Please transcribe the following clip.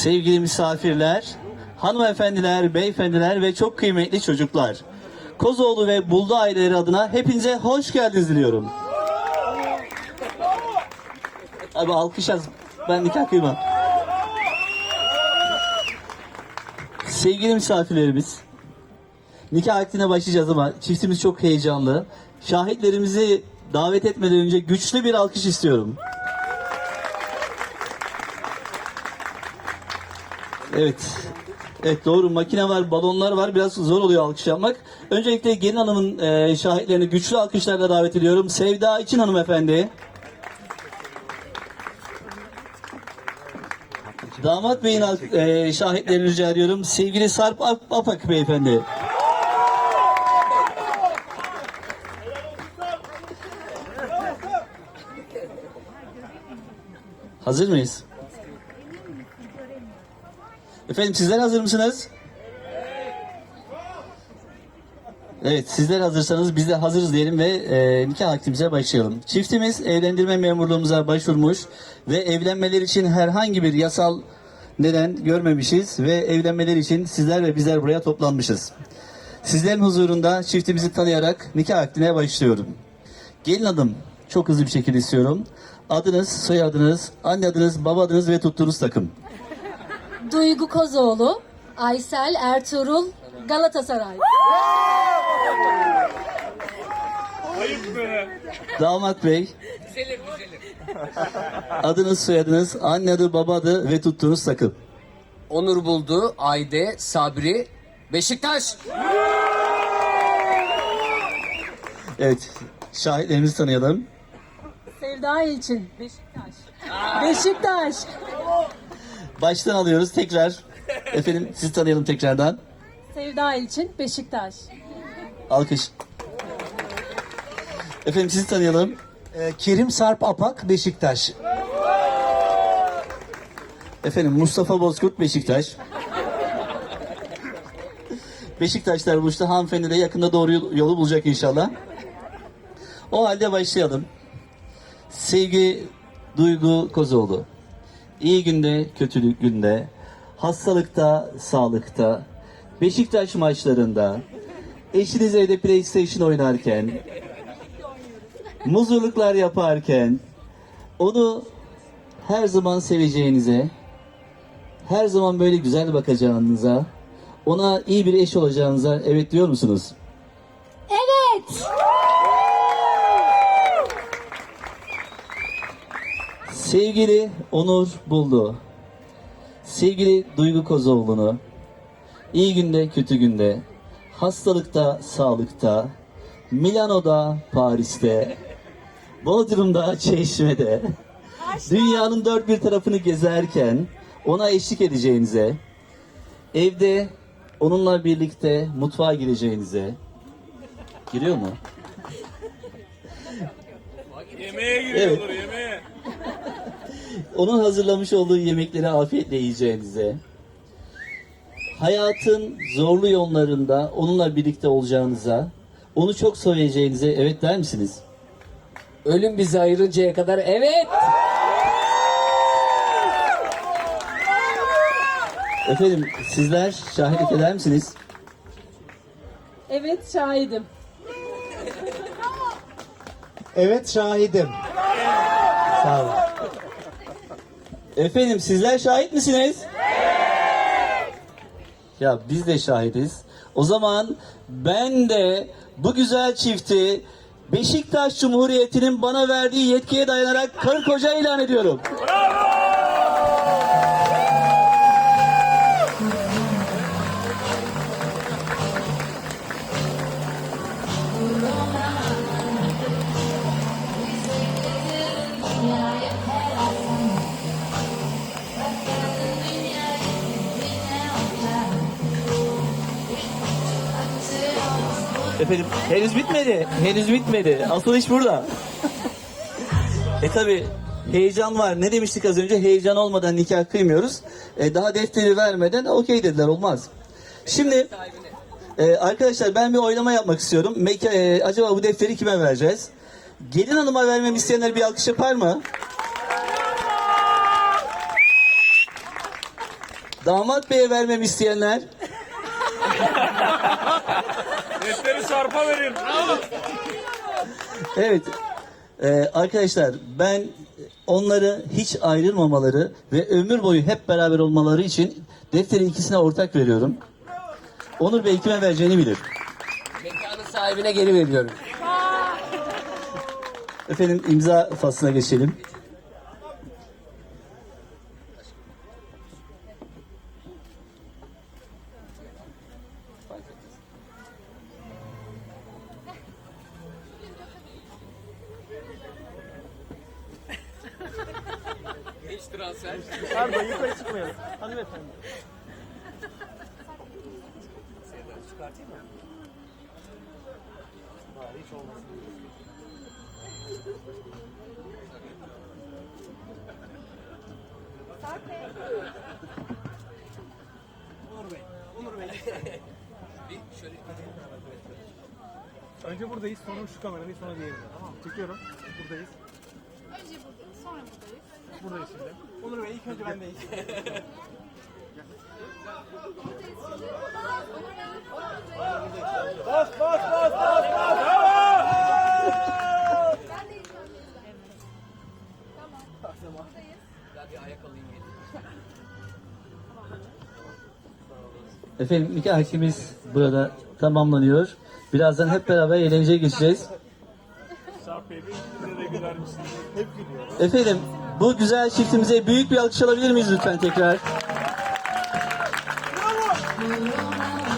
Sevgili misafirler, hanımefendiler, beyefendiler ve çok kıymetli çocuklar. Kozoğlu ve Buldu aileleri adına hepinize hoş geldiniz diliyorum. Abi alkış az. Ben nikah kıymam. Sevgili misafirlerimiz, nikah akdine başlayacağız ama çiftimiz çok heyecanlı. Şahitlerimizi davet etmeden önce güçlü bir alkış istiyorum. Evet. Evet doğru makine var, balonlar var. Biraz zor oluyor alkış yapmak. Öncelikle gelin hanımın e, şahitlerini güçlü alkışlarla davet ediyorum. Sevda İçin hanımefendi. Damat beyin e, şahitlerini rica ediyorum. Sevgili Sarp Ap- Apak beyefendi. Hazır mıyız? Efendim sizler hazır mısınız? Evet sizler hazırsanız biz de hazırız diyelim ve e, nikah akdimize başlayalım. Çiftimiz evlendirme memurluğumuza başvurmuş ve evlenmeler için herhangi bir yasal neden görmemişiz ve evlenmeler için sizler ve bizler buraya toplanmışız. Sizlerin huzurunda çiftimizi tanıyarak nikah akdine başlıyorum. Gelin adım çok hızlı bir şekilde istiyorum. Adınız, soyadınız, anne adınız, baba adınız ve tuttuğunuz takım. Duygu Kozoğlu, Aysel Ertuğrul, Galatasaray. Damat Bey. Adınız, soyadınız, anne adı, baba adı ve tuttuğunuz takım. Onur buldu, Ayde, Sabri, Beşiktaş. Evet, şahitlerimizi tanıyalım. Sevda İlçin, Beşiktaş. Beşiktaş. Baştan alıyoruz tekrar. Efendim sizi tanıyalım tekrardan. Sevda İlçin, Beşiktaş. Alkış. Efendim sizi tanıyalım. Ee, Kerim Sarp Apak Beşiktaş. Efendim Mustafa Bozkurt Beşiktaş. Beşiktaşlar buluştu. Hanımefendi de yakında doğru yol- yolu bulacak inşallah. O halde başlayalım. Sevgi Duygu Kozoğlu. İyi günde, kötülük günde, hastalıkta, sağlıkta, Beşiktaş maçlarında, eşiniz evde PlayStation oynarken, muzurluklar yaparken, onu her zaman seveceğinize, her zaman böyle güzel bakacağınıza, ona iyi bir eş olacağınıza evet diyor musunuz? Evet. Sevgili Onur Buldu, sevgili Duygu Kozoğlu'nu, iyi günde kötü günde, hastalıkta sağlıkta, Milano'da Paris'te, Bodrum'da Çeşme'de, dünyanın dört bir tarafını gezerken ona eşlik edeceğinize, evde onunla birlikte mutfağa gireceğinize, giriyor mu? Yemeğe giriyordur Evet. yemeğe. Onun hazırlamış olduğu yemekleri afiyetle yiyeceğinize, hayatın zorlu yollarında onunla birlikte olacağınıza, onu çok seveceğinize evet der misiniz? Ölüm bizi ayırıncaya kadar evet. Efendim sizler şahitlik eder misiniz? Evet şahidim. Evet şahidim. Sağ olun. Efendim sizler şahit misiniz? Ya biz de şahidiz. O zaman ben de bu güzel çifti Beşiktaş Cumhuriyeti'nin bana verdiği yetkiye dayanarak karı koca ilan ediyorum. Efendim henüz bitmedi. Henüz bitmedi. Asıl iş burada. e tabi heyecan var. Ne demiştik az önce? Heyecan olmadan nikah kıymıyoruz. E, daha defteri vermeden okey dediler olmaz. Şimdi e, arkadaşlar ben bir oylama yapmak istiyorum. Meka, e, acaba bu defteri kime vereceğiz? Gelin hanıma vermemi isteyenler bir alkış yapar mı? Damat beye vermem isteyenler. Defteri Sarp'a verin. Evet. Ee, arkadaşlar ben onları hiç ayrılmamaları ve ömür boyu hep beraber olmaları için defteri ikisine ortak veriyorum. Onur Bey kime vereceğini bilir. Mekanın sahibine geri veriyorum. Efendim imza faslına geçelim. Transfer. Pardon yukarı çıkmayalım. Hanımefendi. Önce buradayız, sonra şu kamerayı, sonra diğerini. Tamam mı? Çekiyorum. Buradayız. Önce buradayız, sonra buradayız. Buradayız şimdi. Onur Bey ilk önce bendeyiz. bas bas bas bas bas. Bravo! Ben bir ayak alayım gelin. Efendim nikah hakimiz burada tamamlanıyor. Birazdan hep beraber eğlenceye geçeceğiz. Sarp Bey güler misiniz? Hep gülüyor. Efendim bu güzel çiftimize büyük bir alkış alabilir miyiz lütfen tekrar? Bravo!